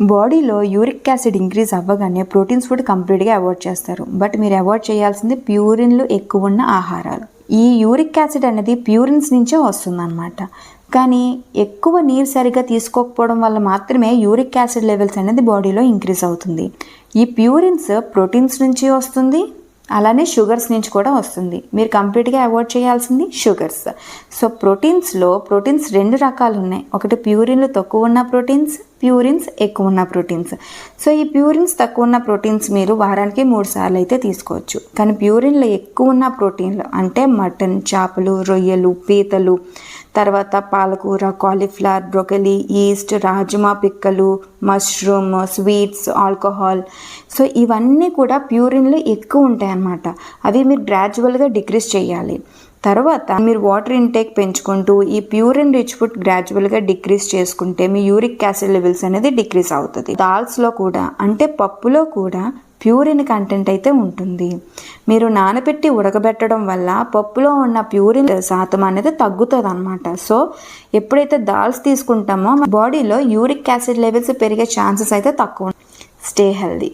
బాడీలో uric acid increase అవ్వగానే proteins food కంప్లీట్గా అవాయిడ్ చేస్తారు. బట్ మీరు అవాయిడ్ చేయాల్సింది ప్యూరిన్లు ఎక్కువ ఉన్న ఆహారాలు. ఈ యూరిక్ యాసిడ్ అనేది ప్యూరిన్స్ నుంచే వస్తుందన్నమాట. కానీ ఎక్కువ నీరు సరిగా తీసుకోకపోవడం వల్ల మాత్రమే యూరిక్ యాసిడ్ లెవెల్స్ అనేది బాడీలో ఇంక్రీజ్ అవుతుంది. ఈ ప్యూరిన్స్ ప్రోటీన్స్ నుంచి వస్తుంది. అలానే షుగర్స్ నుంచి కూడా వస్తుంది. మీరు కంప్లీట్గా అవాయిడ్ చేయాల్సింది షుగర్స్. సో ప్రోటీన్స్లో ప్రోటీన్స్ రెండు రకాలు ఉన్నాయి. ఒకటి ప్యూరిన్లు తక్కువ ఉన్న ప్రోటీన్స్ ప్యూరిన్స్ ఎక్కువ ఉన్న ప్రోటీన్స్. సో ఈ ప్యూరిన్స్ తక్కువ ఉన్న ప్రోటీన్స్ మీరు వారానికి మూడు సార్లు అయితే తీసుకోవచ్చు. కానీ ప్యూరిన్లో ఎక్కువ ఉన్న ప్రోటీన్లు అంటే మటన్ చేపలు రొయ్యలు పీతలు తర్వాత పాలకూర కాలీఫ్లవర్ బ్రొకలీ ఈస్ట్ రాజ్మా పిక్కలు మష్రూమ్ స్వీట్స్ ఆల్కహాల్. సో ఇవన్నీ కూడా ప్యూరిన్లు ఎక్కువ ఉంటాయి అన్నమాట అవి మీరు గ్రాడ్యువల్గా డిక్రీజ్ చేయాలి. తర్వాత మీరు వాటర్ ఇంటేక్ పెంచుకుంటూ ఈ ప్యూర్ అండ్ రిచ్ ఫుడ్ గ్రాడ్యువల్గా డిక్రీస్ చేసుకుంటే మీ యూరిక్ యాసిడ్ లెవెల్స్ అనేది డిక్రీస్ అవుతుంది. దాల్స్లో కూడా అంటే పప్పులో కూడా ప్యూరిన్ కంటెంట్ అయితే ఉంటుంది. మీరు నానబెట్టి ఉడకబెట్టడం వల్ల పప్పులో ఉన్న ప్యూరిన్ శాతం అనేది తగ్గుతుంది అనమాట సో ఎప్పుడైతే దాల్స్ తీసుకుంటామో బాడీలో యూరిక్ యాసిడ్ లెవెల్స్ పెరిగే ఛాన్సెస్ అయితే తక్కువ. Stay healthy